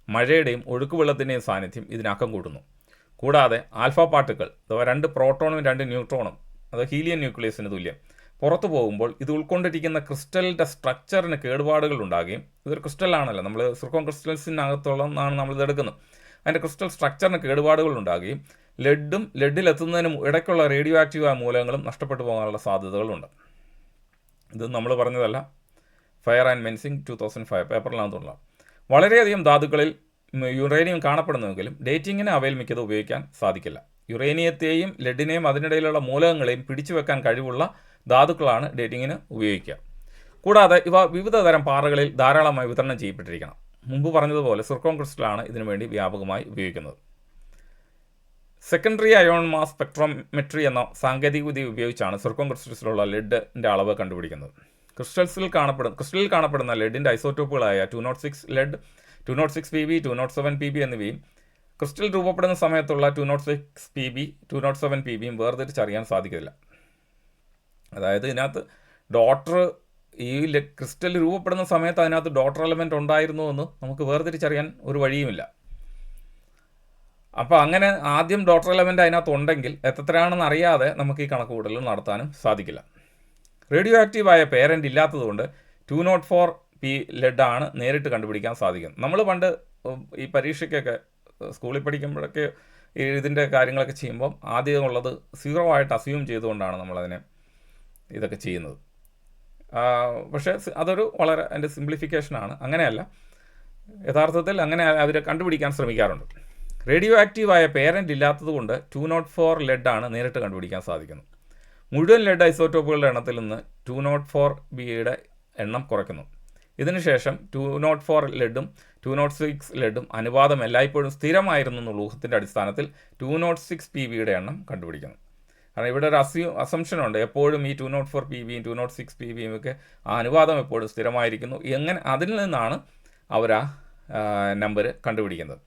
മഴയുടെയും ഒഴുക്കുവെള്ളത്തിന്റെയും സാന്നിധ്യം ഇതിനക്കം കൂട്ടുന്നു കൂടാതെ ആൽഫ പാർട്ടിക്കിൾ അഥവാ രണ്ട് പ്രോട്ടോണും രണ്ട് ന്യൂട്രോണും അത് ഹീലിയൻ ന്യൂക്ലിയസിന് തുല്യം. പുറത്തു പോകുമ്പോൾ ഇത് ഉൾക്കൊണ്ടിരിക്കുന്ന ക്രിസ്റ്റലിന്റെ സ്ട്രക്ചറിന് കേടുപാടുകൾ ഉണ്ടാകുകയും ഇതൊരു ക്രിസ്റ്റലാണല്ലോ നമ്മൾ സിർക്കോൺ ക്രിസ്റ്റൽസിനകത്തുള്ളതാണ് നമ്മൾ ഇതെടുക്കുന്നത് അതിന്റെ ക്രിസ്റ്റൽ സ്ട്രക്ചറിന് കേടുപാടുകൾ ഉണ്ടാകുകയും ലെഡും ലെഡിലെത്തുന്നതിനും ഇടയ്ക്കുള്ള റേഡിയോ ആക്റ്റീവായ മൂലകങ്ങളും നഷ്ടപ്പെട്ടു പോകാനുള്ള സാധ്യതകളുണ്ട്. ഇത് നമ്മൾ പറഞ്ഞതല്ല. Faure and Mensing two thousand five പേപ്പറിനകത്തുള്ള. വളരെയധികം ധാതുക്കളിൽ യുറേനിയം കാണപ്പെടുന്നുവെങ്കിലും ഡേറ്റിങ്ങിന് അവയിൽ മിക്കത് ഉപയോഗിക്കാൻ സാധിക്കില്ല. യുറേനിയത്തെയും ലെഡിനെയും അതിനിടയിലുള്ള മൂലകങ്ങളെയും പിടിച്ചു വെക്കാൻ കഴിവുള്ള ധാതുക്കളാണ് ഡേറ്റിങ്ങിന് ഉപയോഗിക്കുക. കൂടാതെ ഇവ വിവിധ തരം പാറകളിൽ ധാരാളമായി വിതരണം ചെയ്യപ്പെട്ടിരിക്കണം. മുമ്പ് പറഞ്ഞതുപോലെ സിർക്കോൺ ക്രിസ്റ്റലാണ് ഇതിനു വേണ്ടി വ്യാപകമായി ഉപയോഗിക്കുന്നത്. സെക്കൻഡറി അയോൺ മാസ് സ്പെക്ട്രോമെട്രി എന്ന സാങ്കേതികവിദ്യ ഉപയോഗിച്ചാണ് സിർക്കോൺ ക്രിസ്റ്റൽസിലുള്ള ലെഡിന്റെ അളവ് കണ്ടുപിടിക്കുന്നത്. ക്രിസ്റ്റൽസിൽ കാണപ്പെടുന്ന ക്രിസ്റ്റലിൽ കാണപ്പെടുന്ന ലെഡിന്റെ ഐസോട്ടോപ്പുകളായ two nought six lead two nought six P B two nought seven P B എന്നിവയും ക്രിസ്റ്റൽ രൂപപ്പെടുന്ന സമയത്തുള്ള two nought six P B two nought seven P ബിയും വേർതിരിച്ചറിയാൻ സാധിക്കില്ല അതായത് ഇതിനകത്ത് ഡോട്ടർ ഈ ക്രിസ്റ്റൽ രൂപപ്പെടുന്ന സമയത്ത് അതിനകത്ത് ഡോട്ടർ എലമെന്റ് ഉണ്ടായിരുന്നു എന്ന് നമുക്ക് വേർതിരിച്ചറിയാൻ ഒരു വഴിയുമില്ല. അപ്പോൾ അങ്ങനെ ആദ്യം ഡോട്ടർ എലമെന്റ് അതിനകത്ത് ഉണ്ടെങ്കിൽ എത്രയാണെന്ന് അറിയാതെ നമുക്ക് ഈ കണക്കുകൂട്ടൽ നടത്താനും സാധിക്കില്ല. റേഡിയോ ആക്റ്റീവായ പേരന്റ് ഇല്ലാത്തതുകൊണ്ട് ടു നോട്ട് ഫോർ പി ലെഡാണ് നേരിട്ട് കണ്ടുപിടിക്കാൻ സാധിക്കും. നമ്മൾ പണ്ട് ഈ പരീക്ഷയ്ക്കൊക്കെ സ്കൂളിൽ പഠിക്കുമ്പോഴൊക്കെ ഇതിന്റെ കാര്യങ്ങളൊക്കെ ചെയ്യുമ്പം ആദ്യം ഉള്ളത് സീറോ ആയിട്ട് അസ്യൂം ചെയ്തുകൊണ്ടാണ് നമ്മളതിനെ ഇതൊക്കെ ചെയ്യുന്നത്. പക്ഷേ അതൊരു വളരെ അതിന്റെ സിംപ്ലിഫിക്കേഷനാണ്. അങ്ങനെയല്ല. യഥാർത്ഥത്തിൽ അങ്ങനെ അവരെ കണ്ടുപിടിക്കാൻ ശ്രമിക്കാറുണ്ട്. റേഡിയോ ആക്റ്റീവായ പേരന്റ് ഇല്ലാത്തതുകൊണ്ട് ടു നോട്ട് ഫോർ ലെഡാണ് നേരിട്ട് കണ്ടുപിടിക്കാൻ സാധിക്കുന്നത്. മുഴുവൻ ലെഡ് ഐസോടോപ്പുകളുടെ എണ്ണത്തിൽ നിന്ന് ടു നോട്ട് ഫോർ ബിയുടെ എണ്ണം കുറയ്ക്കുന്നു. ഇതിനുശേഷം ടു നോട്ട് ഫോർ ലെഡും ടു നോട്ട് സിക്സ് ലെഡും അനുപാതം എല്ലായ്പ്പോഴും സ്ഥിരമായിരുന്നു എന്നുള്ള ഊഹത്തിന്റെ അടിസ്ഥാനത്തിൽ ടു നോട്ട് സിക്സ് പി ബിയുടെ എണ്ണം കണ്ടുപിടിക്കുന്നു. കാരണം ഇവിടെ ഒരു അസ്യൂ അസംഷനുണ്ട് എപ്പോഴും ഈ ടു നോട്ട് ഫോർ പി ബിയും ടു നോട്ട് സിക്സ് പി ബിയും ഒക്കെ ആ അനുപാതം എപ്പോഴും സ്ഥിരമായിരിക്കുന്നു. എങ്ങനെ അതിൽ നിന്നാണ് അവർ ആ നമ്പർ കണ്ടുപിടിക്കുന്നത്?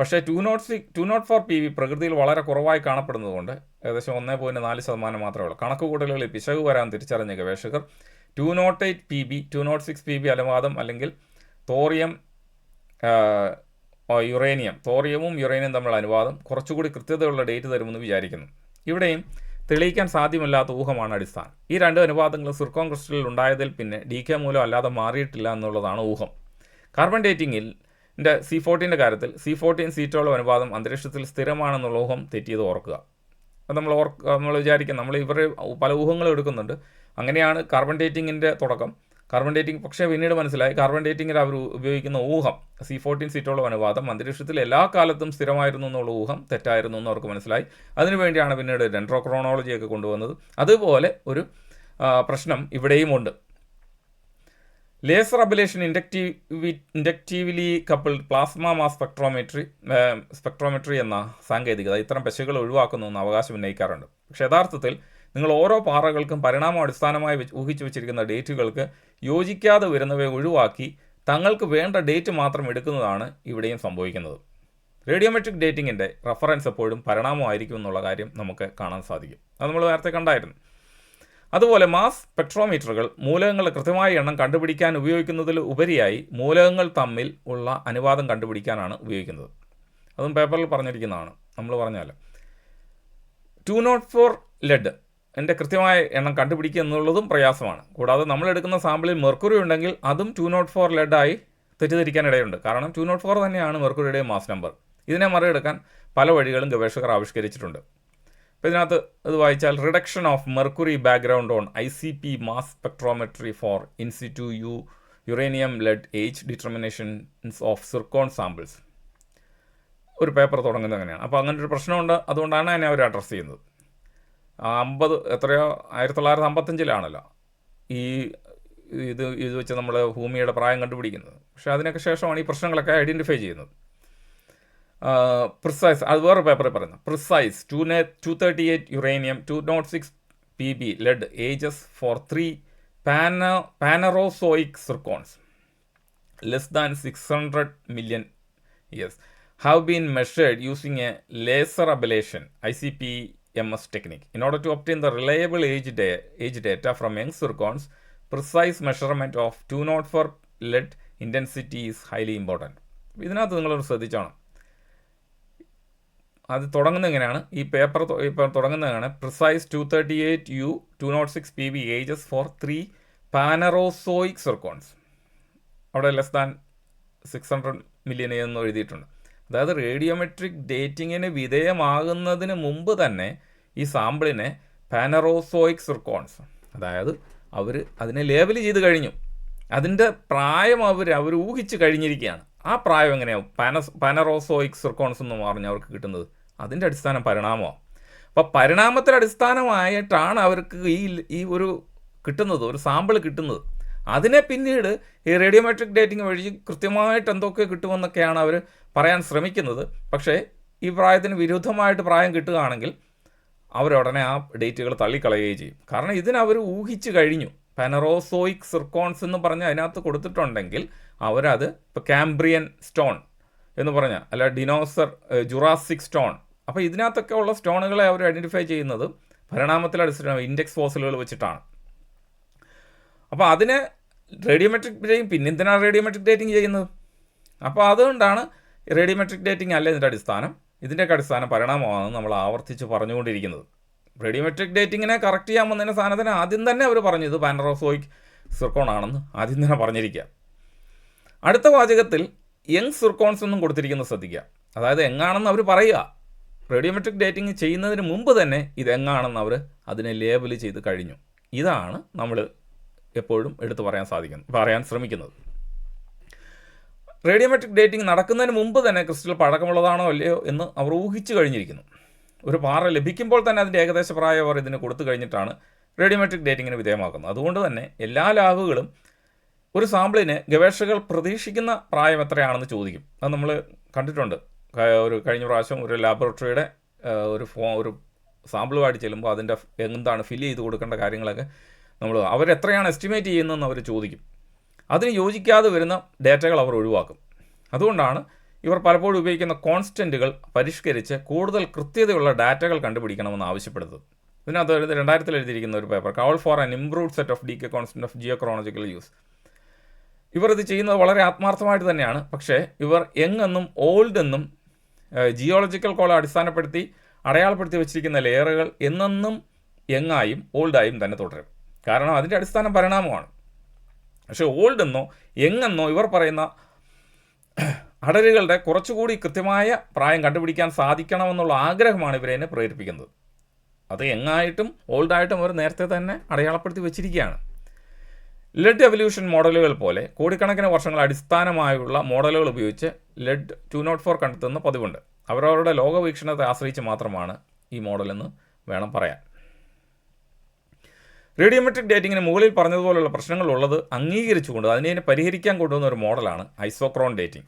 പക്ഷേ two nought six two nought four P B പ്രകൃതിയിൽ വളരെ കുറവായി കാണപ്പെടുന്നതുകൊണ്ട് ഏകദേശം ഒന്നേ പോയിന്റ് നാല് ശതമാനം മാത്രമേ ഉള്ളൂ. കണക്കുകൂട്ടലുകളിൽ പിശക് വരാൻ തിരിച്ചറിഞ്ഞ ഗവേഷകർ two nought eight P B two nought six P B അലവാദം അല്ലെങ്കിൽ തോറിയം യുറേനിയം തോറിയവും യുറേനിയം തമ്മിലുള്ള അനുവാദം കുറച്ചുകൂടി കൃത്യതയുള്ള ഡേറ്റ് തരുമെന്ന് വിചാരിക്കുന്നു. ഇവിടെയും തെളിയിക്കാൻ സാധ്യമല്ലാത്ത ഊഹമാണ് അടിസ്ഥാനം. ഈ രണ്ട് അനുപാതങ്ങളും സിർക്കോൺ ക്രിസ്റ്റലിൽ ഉണ്ടായതിൽ പിന്നെ ഡി കെ മൂലം അല്ലാതെ മാറിയിട്ടില്ല എന്നുള്ളതാണ് ഊഹം. കാർബൺ ഡേറ്റിംഗിൽ സി ഫോർട്ടീന്റെ കാര്യത്തിൽ സി ഫോർട്ടീൻ സീറ്റോളം അനുപാതം അന്തരീക്ഷത്തിൽ സ്ഥിരമാണെന്നുള്ള ഊഹം തെറ്റിയത് ഓർക്കുക. അത് നമ്മൾ ഓർ നമ്മൾ വിചാരിക്കും നമ്മൾ ഇവർ പല ഊഹങ്ങളും എടുക്കുന്നുണ്ട്. അങ്ങനെയാണ് കാർബൺ ഡേറ്റിങ്ങിന്റെ തുടക്കം. കാർബൺ ഡേറ്റിംഗ് പക്ഷേ പിന്നീട് മനസ്സിലായി. കാർബൺ ഡേറ്റിങ്ങിൽ അവർ ഉപയോഗിക്കുന്ന ഊഹം സി ഫോർട്ടീൻ സീറ്റോളം അനുവാദം അന്തരീക്ഷത്തിൽ എല്ലാ കാലത്തും സ്ഥിരമായിരുന്നു എന്നുള്ള ഊഹം തെറ്റായിരുന്നു എന്ന് അവർക്ക് മനസ്സിലായി. അതിനുവേണ്ടിയാണ് പിന്നീട് ഡെൻഡ്രോക്രോണോളജിയൊക്കെ കൊണ്ടുവന്നത്. അതുപോലെ ഒരു പ്രശ്നം ഇവിടെയും ഉണ്ട്. Laser ablation inductive inductively coupled plasma mass spectrometry spectrometry എന്ന സാങ്കേതികത ഇത്തരം പശുകൾ ഒഴിവാക്കുന്നു എന്ന് അവകാശം ഉന്നയിക്കാറുണ്ട്. പക്ഷേ യഥാർത്ഥത്തിൽ നിങ്ങൾ ഓരോ പാറകൾക്കും പരിണാമം അടിസ്ഥാനമായി ഊഹിച്ചു വെച്ചിരിക്കുന്ന ഡേറ്റുകൾക്ക് യോജിക്കാതെ വരുന്നവയെ ഒഴിവാക്കി തങ്ങൾക്ക് വേണ്ട ഡേറ്റ് മാത്രം എടുക്കുന്നതാണ് ഇവിടെയും സംഭവിക്കുന്നത്. റേഡിയോമെട്രിക് ഡേറ്റിങ്ങിന്റെ റഫറൻസ് എപ്പോഴും പരിണാമമായിരിക്കും എന്നുള്ള കാര്യം നമുക്ക് കാണാൻ സാധിക്കും. അത് നമ്മൾ നേരത്തെ കണ്ടായിരുന്നു. അതുപോലെ മാസ് സ്പെക്ട്രോമീറ്ററുകൾ മൂലകങ്ങളുടെ കൃത്യമായ എണ്ണം കണ്ടുപിടിക്കാൻ ഉപയോഗിക്കുന്നതിൽ ഉപരിയായി മൂലകങ്ങൾ തമ്മിൽ ഉള്ള അനുവാദം കണ്ടുപിടിക്കാനാണ് ഉപയോഗിക്കുന്നത്. അതും പേപ്പറിൽ പറഞ്ഞിരിക്കുന്നതാണ്. നമ്മൾ പറഞ്ഞാൽ ടു നോട്ട് ഫോർ ലെഡ് എന്റെ കൃത്യമായ എണ്ണം കണ്ടുപിടിക്കുക എന്നുള്ളതും പ്രയാസമാണ്. കൂടാതെ നമ്മൾ എടുക്കുന്ന സാമ്പിളിൽ മെർക്കുറി ഉണ്ടെങ്കിൽ അതും ടു നോട്ട് ഫോർ ലെഡായി തെറ്റിദ്ധരിക്കാൻ ഇടയുണ്ട്. കാരണം ടു നോട്ട് ഫോർ തന്നെയാണ് മെർക്കുറിയുടെ മാസ് നമ്പർ. ഇതിനെ മറികടക്കാൻ പല വഴികളും ഗവേഷകർ ആവിഷ്കരിച്ചിട്ടുണ്ട്. അപ്പോൾ ഇതിനകത്ത് ഇത് വായിച്ചാൽ reduction of mercury background on I C P mass spectrometry for in situ U uranium lead age determinations of zircon samples ഒരു പേപ്പർ തുടങ്ങുന്നത് അങ്ങനെയാണ്. അപ്പോൾ അങ്ങനെ ഒരു പ്രശ്നമുണ്ട്. അതുകൊണ്ടാണ് എന്നെ അവർ അഡ്രസ്സ് ചെയ്യുന്നത്. അമ്പത് എത്രയോ ആയിരത്തി തൊള്ളായിരത്തി അമ്പത്തഞ്ചിലാണല്ലോ ഈ ഇത് ഇത് വെച്ച് നമ്മൾ ഭൂമിയുടെ പ്രായം കണ്ടുപിടിക്കുന്നത്. പക്ഷേ അതിനൊക്കെ ശേഷമാണ് ഈ പ്രശ്നങ്ങളൊക്കെ ഐഡന്റിഫൈ ചെയ്യുന്നത്. പ്രിസൈസ് അത് വേറെ പേപ്പറിൽ പറയുന്നത് പ്രിസൈസ് ടു നെ two thirty eight uranium two nought six P B lead ages for three പാന Phanerozoic zircons less than six hundred million years using a laser ablation I C ablation ICP-MS technique. In order to obtain the reliable age, da- age data from young zircons, precise measurement of 204 lead intensity is highly important. ഇതിനകത്ത് നിങ്ങളൊരു ശ്രദ്ധിച്ചോണം. അത് തുടങ്ങുന്ന എങ്ങനെയാണ്? ഈ paper ഇപ്പോൾ തുടങ്ങുന്നതാണ് precise two thirty eight U two nought six P B ages for three Phanerozoic zircons അവിടെ less than six hundred million എന്ന് എഴുതിയിട്ടുണ്ട്. അതായത് റേഡിയോമെട്രിക് ഡേറ്റിങ്ങിന് വിധേയമാകുന്നതിന് മുമ്പ് തന്നെ ഈ സാമ്പിളിനെ പാനറോസോയിക് സിർക്കോൺസ് അതായത് അവർ അതിനെ ലേബൽ ചെയ്ത് കഴിഞ്ഞു. അതിന്റെ പ്രായം അവർ അവർ ഊഹിച്ച് കഴിഞ്ഞിരിക്കുകയാണ്. ആ പ്രായം എങ്ങനെയാവും? പാനസ് പാനറോസോയിക് സിർക്കോൺസ് എന്ന് പറഞ്ഞ് അവർക്ക് കിട്ടുന്നത്. അതിന്റെ അടിസ്ഥാനം പരിണാമമാണ്. അപ്പോൾ പരിണാമത്തിൽ അടിസ്ഥാനമായിട്ടാണ് അവർക്ക് ഈ ഈ ഒരു കിട്ടുന്നത് ഒരു സാമ്പിൾ കിട്ടുന്നത്. അതിനെ പിന്നീട് ഈ റേഡിയോമെട്രിക് ഡേറ്റിംഗ് വഴി കൃത്യമായിട്ട് എന്തൊക്കെ കിട്ടുമെന്നൊക്കെയാണ് അവർ പറയാൻ ശ്രമിക്കുന്നത്. പക്ഷേ ഈ പ്രായത്തിന് വിരുദ്ധമായിട്ട് പ്രായം കിട്ടുകയാണെങ്കിൽ അവരുടനെ ആ ഡേറ്റുകൾ തള്ളിക്കളയുകയും ചെയ്യും. കാരണം ഇതിനവർ ഊഹിച്ച് കഴിഞ്ഞു. പെനറോസോയിക് സിർക്കോൺസ് എന്ന് പറഞ്ഞ് അതിനകത്ത് കൊടുത്തിട്ടുണ്ടെങ്കിൽ അവരത് ഇപ്പോൾ കാംബ്രിയൻ സ്റ്റോൺ എന്ന് പറഞ്ഞാൽ അല്ല ഡിനോസർ ജുറാസിക് സ്റ്റോൺ അപ്പോൾ ഇതിനകത്തൊക്കെ ഉള്ള സ്റ്റോണുകളെ അവർ ഐഡന്റിഫൈ ചെയ്യുന്നത് പരിണാമത്തിൽ ഇൻഡെക്സ് ഫോസിലുകൾ വെച്ചിട്ടാണ്. അപ്പോൾ അതിന് റേഡിയോമെട്രിക് ഡേറ്റിംഗ് പിന്നെ എന്തിനാണ് റേഡിയോമെട്രിക് ഡേറ്റിംഗ് ചെയ്യുന്നത്? അപ്പോൾ അതുകൊണ്ടാണ് റേഡിയോമെട്രിക് ഡേറ്റിംഗ് അല്ല ഇതിന്റെ അടിസ്ഥാനം. ഇതിന്റെയൊക്കെ അടിസ്ഥാനം പരിണാമമാണെന്ന് നമ്മൾ ആവർത്തിച്ച് പറഞ്ഞുകൊണ്ടിരിക്കുന്നത്. റേഡിയോമെട്രിക് ഡേറ്റിങ്ങിനെ കറക്റ്റ് ചെയ്യാൻ വന്നതിന് സാധനത്തിന് ആദ്യം തന്നെ അവർ പറഞ്ഞു ഇത് പാനറോസോയിക് സിർക്കോൺ ആണെന്ന് ആദ്യം തന്നെ പറഞ്ഞിരിക്കുക. അടുത്ത വാചകത്തിൽ യങ് സിർക്കോൺസ് എന്നും കൊടുത്തിരിക്കുന്നത് ശ്രദ്ധിക്കുക. അതായത് എങ്ങാണെന്ന് അവർ പറയുക. റേഡിയോമെട്രിക് ഡേറ്റിംഗ് ചെയ്യുന്നതിന് മുമ്പ് തന്നെ ഇത് എങ്ങാണെന്ന് അവർ അതിനെ ലേബൽ ചെയ്ത് കഴിഞ്ഞു. ഇതാണ് നമ്മൾ എപ്പോഴും എടുത്തു പറയാൻ സാധിക്കുന്നു പറയാൻ ശ്രമിക്കുന്നത്. റേഡിയോമെട്രിക് ഡേറ്റിംഗ് നടക്കുന്നതിന് മുമ്പ് തന്നെ ക്രിസ്റ്റൽ പഴക്കമുള്ളതാണോ അല്ലയോ എന്ന് അവർ ഊഹിച്ചു കഴിഞ്ഞിരിക്കുന്നു. ഒരു പാറ ലഭിക്കുമ്പോൾ തന്നെ അതിന്റെ ഏകദേശ പ്രായം അവർ ഇതിന് കൊടുത്തു കഴിഞ്ഞിട്ടാണ് റേഡിയോമെട്രിക് ഡേറ്റിങ്ങിന് വിധേയമാക്കുന്നത്. അതുകൊണ്ട് തന്നെ എല്ലാ ലാബുകളും ഒരു സാമ്പിളിന് ഗവേഷകർ പ്രതീക്ഷിക്കുന്ന പ്രായം എത്രയാണെന്ന് ചോദിക്കും. അത് നമ്മൾ കണ്ടിട്ടുണ്ട്. ഒരു കഴിഞ്ഞ പ്രാവശ്യം ഒരു ലാബോറട്ടറിയുടെ ഒരു ഫോ ഒരു സാമ്പിളുമായിട്ട് ചെല്ലുമ്പോൾ അതിന്റെ എന്താണ് ഫില്ല് ചെയ്ത് കൊടുക്കേണ്ട കാര്യങ്ങളൊക്കെ നമ്മൾ അവരെത്രയാണ് എസ്റ്റിമേറ്റ് ചെയ്യുന്നതെന്ന് അവർ ചോദിക്കും. അതിന് യോജിക്കാതെ വരുന്ന ഡേറ്റകൾ അവർ ഒഴിവാക്കും. അതുകൊണ്ടാണ് ഇവർ പലപ്പോഴും ഉപയോഗിക്കുന്ന കോൺസ്റ്റന്റുകൾ പരിഷ്കരിച്ച് കൂടുതൽ കൃത്യതയുള്ള ഡാറ്റകൾ കണ്ടുപിടിക്കണമെന്ന് ആവശ്യപ്പെടുന്നത്. ഇതിനകത്ത് രണ്ടായിരത്തിൽ എഴുതിയിരിക്കുന്ന ഒരു paper call for an improved set of decay constant of geochronological use ഇവർ ഇത് ചെയ്യുന്നത് വളരെ ആത്മാർത്ഥമായിട്ട് തന്നെയാണ്. പക്ഷേ ഇവർ യങ് എന്നും ഓൾഡ് എന്നും ജിയോളജിക്കൽ കോളം അടിസ്ഥാനപ്പെടുത്തി അടയാളപ്പെടുത്തി വെച്ചിരിക്കുന്ന ലെയറുകൾ എന്നെന്നും യങ്ങായും ഓൾഡായും തന്നെ തുടരും. കാരണം അതിന്റെ അടിസ്ഥാനം പരിണാമമാണ്. പക്ഷേ ഓൾഡ് എന്നോ എങ്ങെന്നോ ഇവർ പറയുന്ന അടരുകളുടെ കുറച്ചുകൂടി കൃത്യമായ പ്രായം കണ്ടുപിടിക്കാൻ സാധിക്കണമെന്നുള്ള ആഗ്രഹമാണ് ഇവരെ പ്രേരിപ്പിക്കുന്നത്. അത് എങ്ങായിട്ടും ഓൾഡായിട്ടും അവർ നേരത്തെ തന്നെ അടയാളപ്പെടുത്തി വെച്ചിരിക്കുകയാണ്. ലെഡ് എവല്യൂഷൻ മോഡലുകൾ പോലെ കോടിക്കണക്കിന് വർഷങ്ങൾ അടിസ്ഥാനമായുള്ള മോഡലുകൾ ഉപയോഗിച്ച് ലെഡ് ടു നോട്ട് ഫോർ കണ്ടെത്തുന്ന പതിവുണ്ട്. അവരവരുടെ ലോകവീക്ഷണത്തെ ആശ്രയിച്ച് മാത്രമാണ് ഈ മോഡലെന്ന് വേണം പറയാൻ. റേഡിയോമെട്രിക് ഡേറ്റിങ്ങിന് മുകളിൽ പറഞ്ഞതുപോലുള്ള പ്രശ്നങ്ങൾ ഉള്ളത് അംഗീകരിച്ചുകൊണ്ട് അതിനെ പരിഹരിക്കാൻ കൊണ്ടുവന്ന ഒരു മോഡലാണ് ഐസോക്രോൺ ഡേറ്റിംഗ്.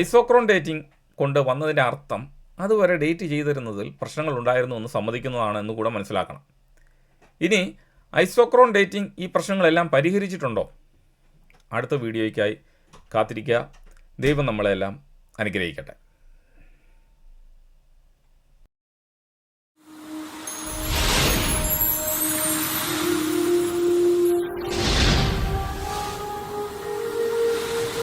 ഐസോക്രോൺ ഡേറ്റിംഗ് കൊണ്ട് വന്നതിന്റെ അർത്ഥം അതുവരെ ഡേറ്റ് ചെയ്തിരുന്നതിൽ പ്രശ്നങ്ങൾ ഉണ്ടായിരുന്നു എന്ന് സമ്മതിക്കുന്നതാണ് എന്ന് കൂടെ മനസ്സിലാക്കണം. ഇനി ഐസോക്രോൺ ഡേറ്റിംഗ് ഈ പ്രശ്നങ്ങളെല്ലാം പരിഹരിച്ചിട്ടുണ്ടോ? അടുത്ത വീഡിയോയ്ക്കായി കാത്തിരിക്കുക. ദൈവം നമ്മളെല്ലാം അനുഗ്രഹിക്കട്ടെ.